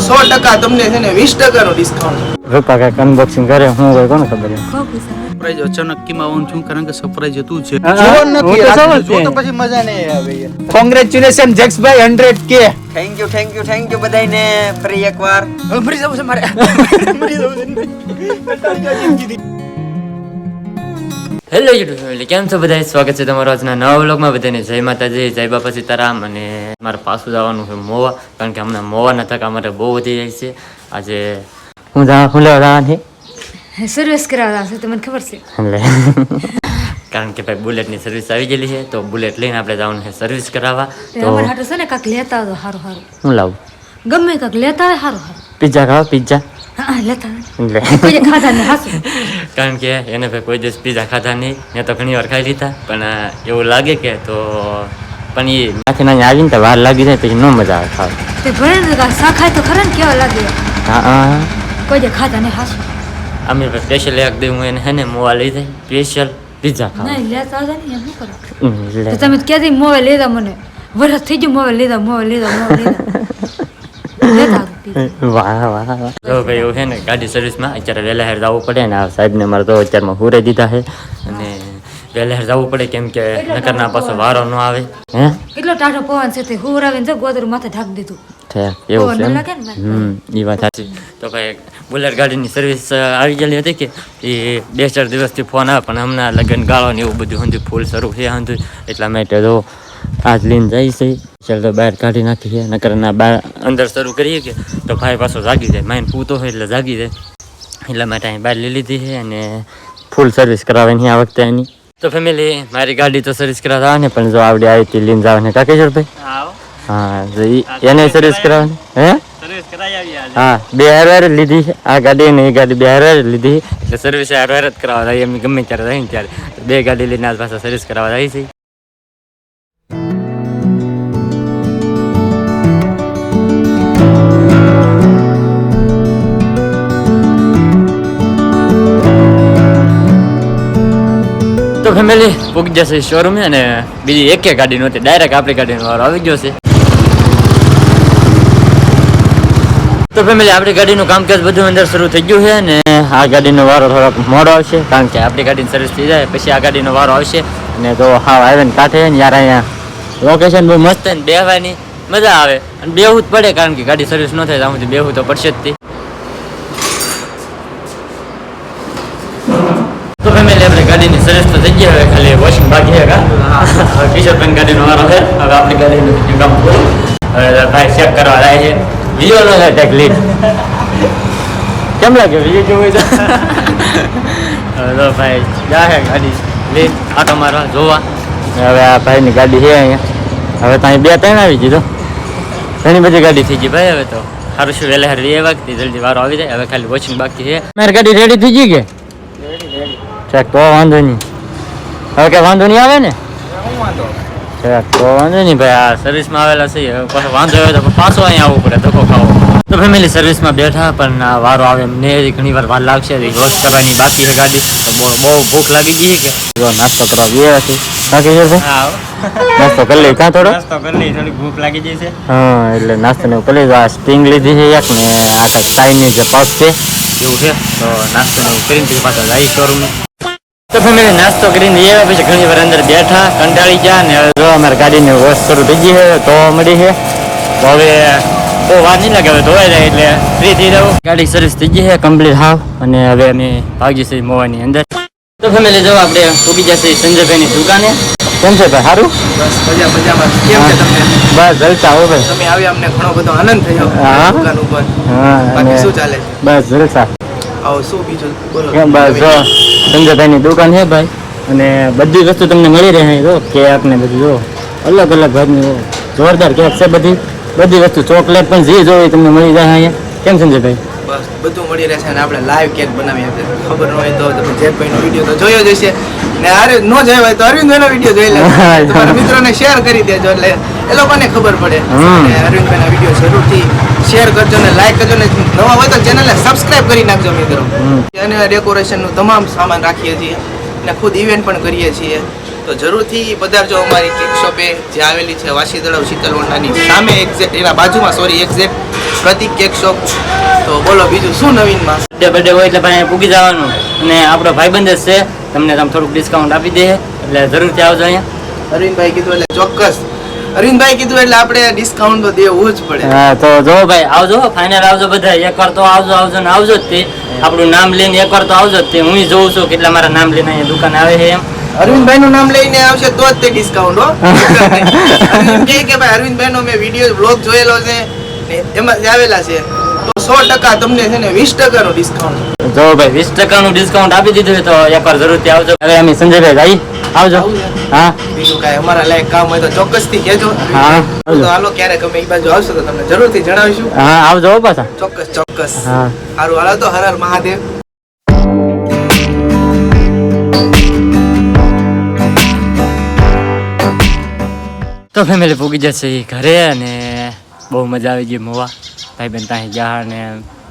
સો ટકા તમને છે ને વીસ ટકાનો ડિસ્કાઉન્ટ રૂપા કાંઈક અનબોક્સિંગ કરે હું હોય કોને ખબર સરપ્રાઈઝ અચાનક કેમ છું કારણ કે સરપ્રાઈઝ હતું છે જ તો પછી મજા નહીં આવે congratulation જક્ષભાઈ hundred K thank you thank you thank you બધાને ફરી એકવાર. મરી જવું છે મારે. મરી જવું છે. હેલો યુટ્યુબ ફેમિલી કેમ છો બધા સ્વાગત છે તમારો આજના નવા વ્લોગમાં. બધાને જય માતાજી જય બાપા સીતારામ અને મારે પાછું જવાનું છે મોવા કારણ કે હમણાં મોવાના થકા મારે બહુ વધી જાય છે. આજે હું જા હું લેવા જવાનું? છે સર્વિસ કરાવવા છે તમને ખબર છે. કારણ કે ભાઈ બુલેટની સર્વિસ આવી ગયેલી છે તો બુલેટ લઈને આપણે જવાનું છે સર્વિસ કરાવવા. તો અમારે હાટું છે ને કાંક લેતા હોય સારું સારું હું લાવું? ગમે કાંક લેતા હોય સારું સારું પિઝા ખાવા પિઝા લેતા કારણ કે એને ભાઈ કોઈ દિવસ પીઝા ખાધા નહીં. મેં તો ઘણી વાર ખાઈ લીધા. પણ એવું લાગે કે તો પણ એ નાખીને નાની આવીને તો વાર લાગી જાય પછી ન મજા આવે ખાવા તે ખાય ખરા ને કેવા લાગે? હા હા. કોઈ ખાધા ને હાસું? અમે સ્પેશિયલ એક દી હું એને હે ને મોવા લઈ જાય. સ્પેશિયલ પીઝા ખાવા નહીં લેતા હોય ને એમ કરો? તો તમે ક્યાંથી મોવે લીધા મને? વરસ થઈ ગયું મોવે લીધા મોવે લીધા મોવે લીધા લેતા પીઝા. વાહ વાહ વાહ જો ભાઈ એવું છે ને ગાડી સર્વિસમાં અત્યારે વહેલા હેર જવું પડે ને આ સાહેબને મારે તો અત્યારમાં હુરે દીધા છે. અને વહેલા હેર જવું પડે કેમ કે નકરના પાછો વારો ન આવે. હે? કેટલો ટાઢો પવન છે તે? હુરાવીને જો ગોદરું માથે ઢાંકી દીધું. એવું છે. હમ એ વાત સાચી. તો ભાઈ બુલેટ ગાડીની સર્વિસ આવી ગયેલી હતી કે એ બે ચાર દિવસથી ફોન આવે પણ હમણાં લગ્ન ગાળો ને એવું બધું હંધું ફૂલ શરૂ છે હંધું. એટલા માટે તો આજ લઈને જાય છે. ચાલ તો બહાર કાઢી નાખી છે. નકર ના બહાર અંદર શરૂ કરીએ કે તો ભાઈ પાછો જાગી જાય. માઇન પૂતો હોય એટલે જાગી જાય. એટલા માટે અહીં બહાર લઈ લીધી છે અને ફૂલ સર્વિસ કરાવવાની આ વખતે એની. તો ફેમિલી મારી ગાડી તો સર્વિસ કરાવવાની પણ જો આવડી આવી હતી લઈને જવાની. કાકેશ્વર ભાઈ? હા ઈ- એને સર્વિસ કરાવવાની. હે? હા બે હાર હાર જ લીધી છે. આ ગાડી ને એ ગાડી બે હાર હાર જ લીધી એટલે સર્વિસ હાર હાર જ કરાવવા જાય. એમ ગમે ત્યારે જાય ત્યારે. બે ગાડી લઈને આજ પાછા સર્વિસ કરાવવા જાય છે. ફેમિલી પૂકી જશે શોરૂમે અને બીજી એક ગાડી નહોતી ડાયરેક્ટ આપણી ગાડીનો વારો આવી ગયો છે. તો ફેમિલી, આપણી ગાડીનું કામકાજ બધું અંદર શરૂ થઈ ગયું છે અને આ ગાડીનો વારો થોડોક મોડો આવશે, કારણ કે આપણી ગાડીની સર્વિસ થઈ જાય, પછી આ ગાડીનો વારો આવશે અને તો હા આવે ને કાંઠે યાર અહીંયા લોકેશન બહુ મસ્ત ને બેહવાની મજા આવે. અને બેહવું જ પડે, કારણ કે ગાડી સર્વિસ ન થાય ત્યાં સુધી તો પડશે જ તે તો ફેમિલી આપણે ગાડીની સર્વિસ તો થઈ ગઈ હવે ખાલી વોશિંગ બાકી છે કા હવે કિશોરભાઈ ગાડીનો વારો છે હવે આપણી ગાડીનું બીજું કામ પૂરું હવે ભાઈ ચેક કરવા જાય છે વીડિયો નો લે ટેક લીડ કેમ લાગે વીડિયો જોવું તો હવે તો ભાઈ જાહે ગાડી લીડ આટો મારવા જોવા હવે આ ભાઈની ગાડી છે અહીંયા હવે તો અહીં બે ત્રણ આવી ગઈ તો ઘણી બધી ગાડી થઈ ગઈ ભાઈ હવે તો સારું શું વહેલા હાર વે વાગતી જલ્દી વારો આવી જાય હવે ખાલી વોશિંગ બાકી છે મારી ગાડી રેડી થઈ ગઈ કે ઠેક તો વાંધો નહીં. હવે કે વાંધો નહીં આવે ને? તો વાંધો નહીં ભાઈ, આ સર્વિસમાં આવેલા છે વાંધો આવે તો પાછો અહીંયા આવવું પડે, ધક્કો ખાવો. તો ફેમિલી સર્વિસમાં બેઠા, પણ વારો આવે એમને ઘણી વાર વાર લાગશે વોશ કરવાની બાકી છે ગાડી. તો બહુ ભૂખ લાગી ગઈ છે કે? નાસ્તો કરવા બે હતી બાકી છે નાસ્તો કરી લઈ કા થોડો? નાસ્તો કરી લઈ થોડી ભૂખ લાગી જઈ છે. હા એટલે નાસ્તો ને કરી આ સ્ટિંગ લીધી છે એક ને આખા ચાઇની જે પફ છે. એવું છે? તો નાસ્તો ને કરીને પછી પાછા જાય શોરૂમ. તો ફેમિલી નાસ્તો કરીને એ પછી ઘણી વાર અંદર બેઠા કંટાળી ગયા ને હવે જો અમારી ગાડીને વોશ શરૂ થઈ ગઈ છે તો મળી છે. તો હવે બહુ વાર નહીં લાગે હવે ધોવાઈ જાય એટલે ફ્રી થઈ જવું ગાડી સર્વિસ થઈ ગઈ છે કમ્પ્લીટ હાવ. અને હવે અમે ભાગી છીએ મોવાની અંદર. તો ફેમિલી જો આપણે ઊભી જશે સંજયભાઈની દુકાને. સંજયભાઈ સારું બસ મજા મજામાં. કેમ છે તમને? બસ જલસા હો ભાઈ. તમે આવી અમને ઘણો બધો આનંદ થયો હા. દુકાન ઉપર. હા બાકી શું ચાલે બસ જલસા. આવો શું બીજું? બોલો. કેમ બસ જો સંજયભાઈની દુકાન છે ભાઈ. અને બધી વસ્તુ તમને મળી રહે જો કેક ને બધું જો. અલગ અલગ ભાગની જોરદાર કેક છે બધી. બધી વસ્તુ ચોકલેટ પણ જે જોઈ તમને મળી જાય અહીંયા. કેમ સંજયભાઈ? બસ બધું મળી રહેશે અને આપણે લાઈવ કેક બનાવીએ આપણે ખબર ન હોય તો તમે જેટભાઈનો વીડિયો તો જોયો જ હશે. ને અરે ન જોયો હોય તો અરવિંદભાઈનો વીડિયો જોઈ લે. તમારા મિત્રોને શેર કરી દેજો એટલે એ લોકોને ખબર પડે. અરવિંદભાઈના વીડિયો જરૂરથી શેર કરજો ને લાઈક કરજો ને નવા હોય તો ચેનલને સબસ્ક્રાઇબ કરી નાખજો મિત્રો. અને ડેકોરેશનનું તમામ સામાન રાખીએ છીએ અને ખુદ ઇવેન્ટ પણ કરીએ છીએ. તો જરૂરથી પધારજો અમારી કેક શોપે જે આવેલી છે વાસી તળાવ શીતલવંડાની સામે એક્ઝેક્ટ એના બાજુમાં sorry exact Pratik cake shop તો બોલો બીજું શું નવીનમાં? બર્થડે બર્થડે હોય એટલે ભાઈ પૂગી જવાનું. અને આપણો ભાઈબંધ જ છે. તમને તમે થોડુંક ડિસ્કાઉન્ટ આપી દે એટલે જરૂરથી આવજો અહીંયા. અરવિંદભાઈ કીધું એટલે ચોક્કસ. અરવિંદભાઈ કીધું એટલે આપણે ડિસ્કાઉન્ટ તો દેવું જ પડે. હા તો જો ભાઈ આવજો ફાઇનલ આવજો બધા એકવાર તો આવજો આવજો ને આવજો જ તે. આપણું નામ લઈને એકવાર તો આવજો જ તે. હું જોઉં છું કેટલા મારા નામ લઈને અહીંયા દુકાન આવે છે એમ. અરવિંદભાઈ નું નામ લઈને આવશે તો જ તે ડિસ્કાઉન્ટ હો. કે ભાઈ અરવિંદભાઈ નો મેં વીડિયો બ્લોગ જોયેલો છે. ને એમાં આવેલા છે તો સો ટકા તમને છે ને વીસ ટકાનું ડિસ્કાઉન્ટ જો ભાઈ વીસ ટકાનું ડિસ્કાઉન્ટ આપી દીધું તો એકવાર જરૂરથી આવજો. હવે અમે સંજયભાઈ ભાઈ આવજો. હા. બીજું કાંઈ અમારા લાયક કામ હોય તો ચોક્કસથી કહેજો. હા તો હાલો ક્યારેક અમે એ બાજુ આવશો તો તમને જરૂરથી જણાવીશું. હા આવજો પાછા. ચોક્કસ ચોક્કસ. હા. સારું હાલો તો હર હર મહાદેવ. તો ફેમિલી પૂગી જશે ઘરે અને બહુ મજા આવી ગઈ મોવા. ભાઈ બેન ત્યાં જા ને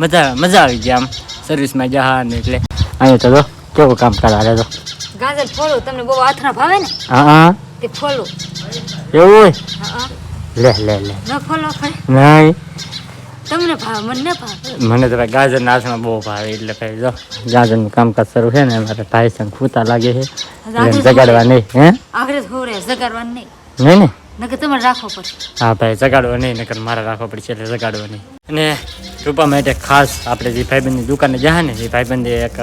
મજા મજા આવી ગઈ આમ. સર્વિસમાં જા ને એટલે અહીંયા તો કેવું કામ કરાવે તો ગાજર ફોલો તમને બહુ આથરા ભાવે ને? હા હા. તે ફોલો. એવું હોય? હા લે લે લે. ન ફોલો ખરે. નહીં. તમને ભાવે મને ભાવે? મને તો ભાઈ ગાજર નાચમાં બહુ ભાવે એટલે ભાઈ જો ગાજરનું કામકાજ શરૂ છે ને મારે ભાઈ સંગ ખૂતા લાગે છે. જગાડવા નહીં હે? આખરે નહીં. નહીં ને નકર તમારે રાખવો પડશે. હા ભાઈ, જગાડવો નહીં, નકર મારે રાખવો પડશે એટલે જગાડવા નહીં. અને રૂપા માટે ખાસ આપણે જે ભાઈબંધની દુકાને જા ને, એ ભાઈબંધે એક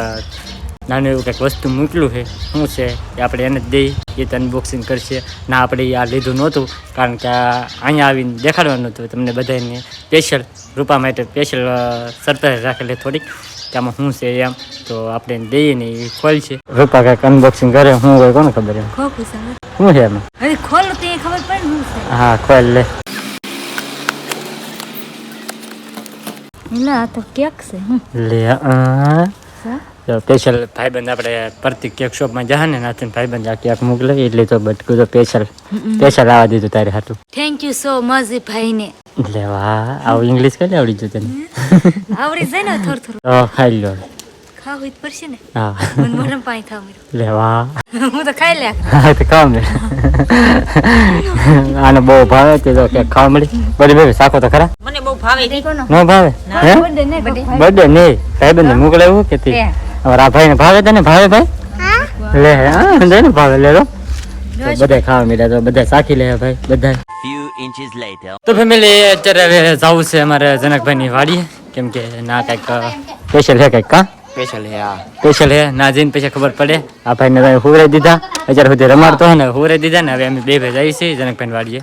નાનું એવું કંઈક વસ્તુ મૂકેલું છે શું છે એ આપણે એને જ દઈ એ તો અનબોક્સિંગ કરશે. ના આપણે આ લીધું નહોતું કારણ કે આ અહીંયા આવીને દેખાડવાનું હતું તમને બધાને સ્પેશિયલ રૂપા માટે સ્પેશિયલ સરપ્રાઈઝ રાખેલી થોડીક આમાં શું છે એમ. તો આપણે એને દઈએ ને એ ખોલ છે. રૂપા કંઈક અનબોક્સિંગ કરે શું હોય કોને ખબર એમ? શું છે એમાં? ખોલો ખબર પડે હા ખોલ લે. ના આ તો કેક છે લે આ? તો સ્પેશિયલ ભાઈબંધ આપણે પ્રતિક કેક શોપમાં જા ને નાથી ભાઈબંધ આ કેક મોકલે એટલે તો બટકું તો સ્પેશિયલ સ્પેશિયલ આવવા દીધું તારે હાટું. થેન્ક યુ સો મચ ભાઈને. એટલે વાહ આવું ઇંગ્લિશ કઈ આવડી ગયું તને? આવડી જાય ને થોડું થોડું. હા ખાઈ લો. ખાવું જ પડશે ને. હા. મને મોઢામાં પાણી ખાવ લે વાહ. હું તો ખાઈ લે હા તો ખાવ ને આને બહુ ભાવે તે તો કેક ખાવા મળી. બધી બેબી સાખો તો ખરા? ન ભાવે? બર્થડે નહીં. કે તે? હે. ને ભાઈને ભાવે તને? ભાવે ભાઈ? લે હા ને ભાવે લે તો બધા ખાવા મળ્યા તો બધા સાખી લે ભાઈ બધા તો ફેમિલી અત્યારે હવે જવું છે અમારે જનકભાઈની વાડીએ. કેમ કે ના કંઈક સ્પેશિયલ છે કંઈક કા સ્પેશિયલ હે. આ સ્પેશિયલ હે ના જઈને પછી ખબર પડે. આ ભાઈને ભાઈ હુરે દીધા. અત્યારે સુધી રમાડતો ને હુરે દીધા ને હવે અમે બે ભાઈ જઈએ છીએ જનકભાઈની વાડીએ.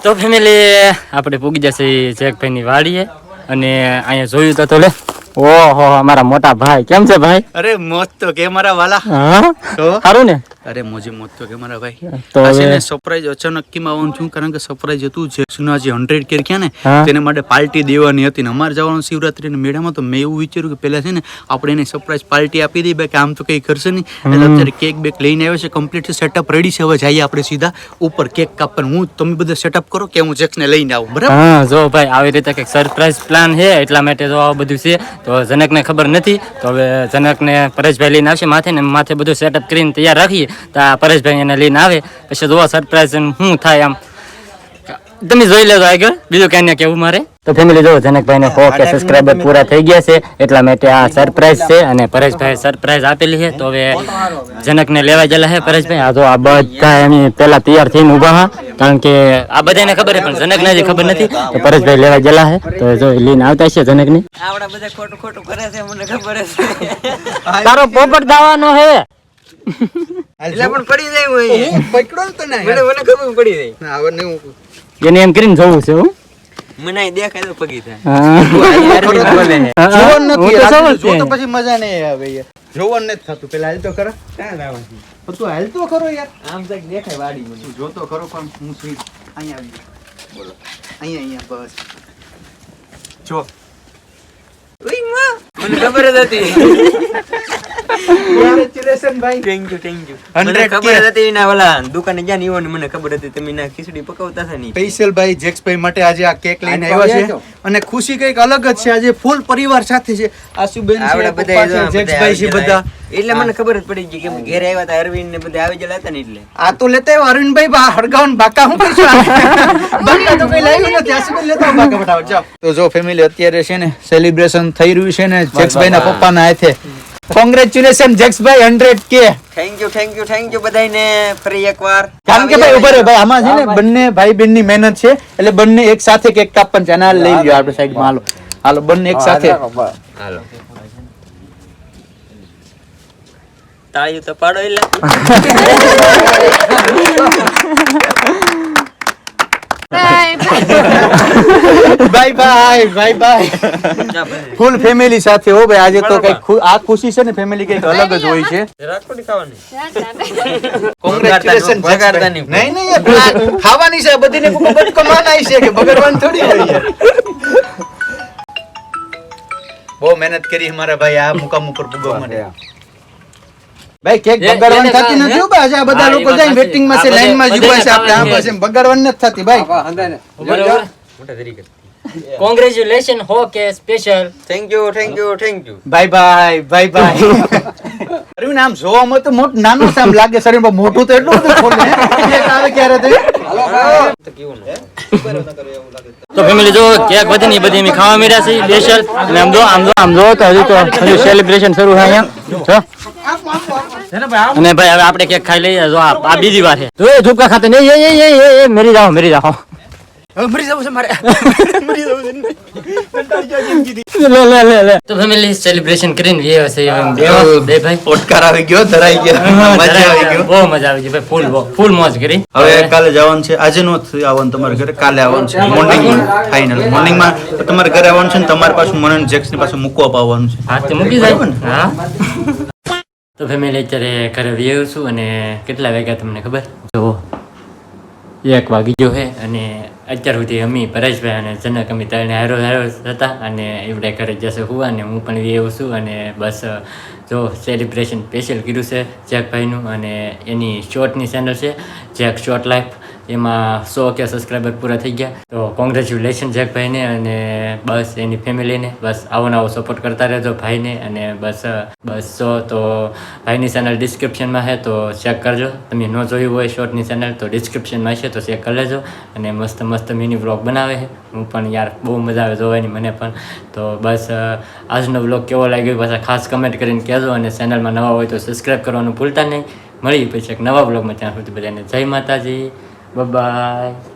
તો ફેમિલી આપણે પૂગી જશે જનકભાઈની વાડીએ અને અહીંયા જોયું તો તો લે. ઓહો અમારા મોટા ભાઈ. કેમ છે ભાઈ? અરે મોત તો કે મારા વાલા. હા? સારું ને? અરે મોજે મોત તો કે મારા ભાઈ. તો આ છે હવે- ને સરપ્રાઈઝ અચાનક કેમ આવવાનું છું? કારણ કે સરપ્રાઈઝ હતું જે. સુનાજી હંડ્રેડ કેર ક્યાં ને તેને માટે પાર્ટી દેવાની હતી ને અમારે જવાનું શિવરાત્રીના મેળામાં. તો મેં એવું વિચાર્યું કે પહેલા છે ને આપણે એને સરપ્રાઈઝ પાર્ટી આપી દઈએ. કે આમ તો કંઈ કરશે નહીં. એટલે અત્યારે કેક બેક લઈને આવ્યો છે. કમ્પ્લીટ સેટઅપ રેડી છે. હવે જઈએ આપણે સીધા ઉપર કેક કાપવાનું. હું તમે બધા સેટઅપ કરો કે હું જેક્સને લઈને આવું બરાબર? હા જો ભાઈ આવી રીતે કંઈક સરપ્રાઈઝ પ્લાન છે એટલા માટે તો આ બધું છે. તો જનકને ખબર નથી. તો હવે જનકને પરેશભાઈ લઈને આવશે માથે ને માથે બધું સેટઅપ કરીને તૈયાર રાખીએ. તો આ પરેશભાઈ એને લઈને આવે. પછી જોવા સરપ્રાઈઝ શું થાય આમ. તમે જોઈ લેજો આગળ. બીજું કઈ ને કેવું મારે. તો ફેમિલી જો જનકભાઈ ને સો કે સબસ્ક્રાઈબર પૂરા થઈ ગયા છે. એટલા માટે આ સરપ્રાઈઝ છે અને પરેશભાઈ સરપ્રાઈઝ આપેલી છે. તો હવે જનકને લેવા ગયેલા છે પરેશભાઈ. આ જો આ બધા એની પેલા તૈયાર થઈને ઊભા હા. કારણ કે આ બધાને ખબર છે પણ જનકને હજી ખબર નથી. તો પરેશભાઈ લેવા ગયેલા છે. તો જો લઈને આવતા છે જનકને. આવડા બધા ખોટું ખોટું કરે છે મને ખબર છે તારો પોપટ દાવાનો હે એટલે પણ પડી જાય હું પકડો ને તને. મને મને ખબર પડી જાય. હવે નહીં હું એને એમ કરીને જવું છે હું. મને દેખાય તો પગી થાય. જોવાનું નથી જ તો પછી મજા નહીં આવે યાર. જોવાનું નથી થતું. પેલા હાલ તો ક્યાં લાવવાનું? તું હાલ તો ખરો યાર. આમ તક દેખાય વાડી મને. તું ખરો પણ હું છું અહીંયા આવી બોલો. અહીંયા અહીંયા બસ. જો. ઉઈ માં, મને ખબર જ હતી. Congratulations ભાઈ થેન્ક યુ થેન્ક યુ 100 મને ખબર હતી ના ઓલા દુકાને જ્યાં ની ને મને ખબર હતી. તમે ના ખીચડી પકાવતા હતા ને? સ્પેશિયલ ભાઈ જેક્સભાઈ માટે આજે આ કેક લઈને આવ્યા આવ્યા છે. અને ખુશી કંઈક અલગ જ છે આજે ફૂલ પરિવાર સાથે છે. આશુબેન છે બધા છે જેક્સભાઈ છે બધા. એટલે મને ખબર જ પડી ગઈ કે ઘેરે આવ્યા હતા અરવિંદ ને બધા આવી ગયેલા હતા ને એટલે. આ તો લેતા આવ્યો અરવિંદભાઈ બા હડગાવન બાકા હું કરશું બાકા તો કઈ લાવ્યું નથી આશુબેન લેતા બાકા ફટાફટ તો જો ફેમિલી અત્યારે છે ને સેલિબ્રેશન થઈ રહ્યું છે ને જેક્સભાઈ ના પપ્પાના હાથે congratulation જેક્સભાઈ hundred K thank you thank you thank you બધાને ફરી એકવાર. કારણ કે ભાઈ ઊભા રહો. ભાઈ આમાં છે ને બંને ભાઈ. બેનની મહેનત છે. એટલે બંને એક સાથે કેક કાપન છે. અને લઈ લ્યો આપણે સાઈડમાં હાલો. હાલો બંને એક સાથે. હાલો. તાળીઓ તો પાડો એટલે bye bye bye bye bye full family સાથે હો ભાઈ. આજે તો કઈ આ ખુશી છે ને ફેમિલી કઈ અલગ જ હોય છે. કોંગ્રેચ્યુલેશન જગાડતાની નહીં. નહીં ખાવાની છે બધીને કુકબટ બટકો માનાય છે કે ભગવાન થોડી હોય યાર બહુ મહેનત કરી મારા ભાઈ આ મુકામ ઉપર પૂગવા માટે ભાઈ કેક બગાડવાની થતી નથી ઊભા છે આ બધા લોકો જાય વેટિંગમાં છે લાઈનમાં જ ઊભા છે આપણે. આ પાસે બગાડવાની નથી થતી ભાઈ. કોંગ્રેચ્યુલેશન હો કે special thank you thank you thank you bye bye bye bye Arvind આમ જોવામાં તો મોટું નાનું સામ લાગે શરીર મોટું તો એટલું બધું ખોલે? આવે ક્યારે તે? તો ફેમિલી જો કેક બધી ની બધી અમે ખાવા મળ્યા છે સ્પેશિયલ અને આમ જો આમ જો આમ જો તો હજુ તો હજુ સેલિબ્રેશન શરૂ છે અહીંયા. જો. અને ભાઈ હવે આપણે કેક ખાઈ લઈએ. જો આ બીજી વાર છે. જો એ ઝુપકા ખાતે નહીં એ એ એ એ મેરી જાઓ મેરી જાઓ. લે લે લે લે તો ફેમિલી સેલિબ્રેશન કરીને વે હશે બે ભાઈ ઓટકાર આવી ગયો ધરાઈ ગયો મજા આવી ગયો બહુ મજા આવી ગઈ ભાઈ ફૂલ ફૂલ મોજ કરી હવે કાલે જવાનું છે આજે નો આવવાનું તમારા ઘરે કાલે આવવાનું છે મોર્નિંગ ફાઇનલ મોર્નિંગમાં તમારા ઘરે આવવાનું છે ને તમારી પાછું મને જેક્સની પાસે મૂકવા આવવાનું છે હા તો મૂકી જાય હા તો ફેમિલી અત્યારે ઘરે વ્યવ છું અને કેટલા વાગ્યા તમને ખબર જો એક વાગી ગયો છે અને અત્યાર સુધી અમે પરેશભાઈ અને જનક અમે ત્રણે હારો હારો હતા અને એવડે ઘરે જશે હું અને હું પણ એવું છું અને બસ જો સેલિબ્રેશન સ્પેશિયલ કર્યું છે જેકભાઈનું અને એની શોર્ટની ચેનલ છે, જેક શોર્ટ લાઈફ એમાં સો કે સબસ્ક્રાઈબર પૂરા થઈ ગયા. તો કોંગ્રેચ્યુલેશન જેકભાઈને અને બસ એની ફેમિલીને બસ આવો નવો સપોર્ટ કરતા રહેજો ભાઈને અને બસ બસ સો. તો ભાઈની ચેનલ ડિસ્ક્રિપ્શનમાં છે તો ચેક કરજો. તમે ન જોયું હોય શોર્ટની ચેનલ તો ડિસ્ક્રિપ્શનમાં છે તો ચેક કરી લેજો. અને મસ્ત મસ્ત મિની વ્લોગ બનાવે છે હું પણ યાર બહુ મજા આવે જોવાની મને પણ. તો બસ, આજનો વ્લોગ કેવો લાગ્યો પાછા ખાસ કમેન્ટ કરીને કહેજો અને ચેનલમાં નવા હોય તો સબસ્ક્રાઈબ કરવાનું ભૂલતા નહીં. મળી પછી એક નવા વ્લોગમાં ત્યાં સુધી બધાને જય માતાજી. બાય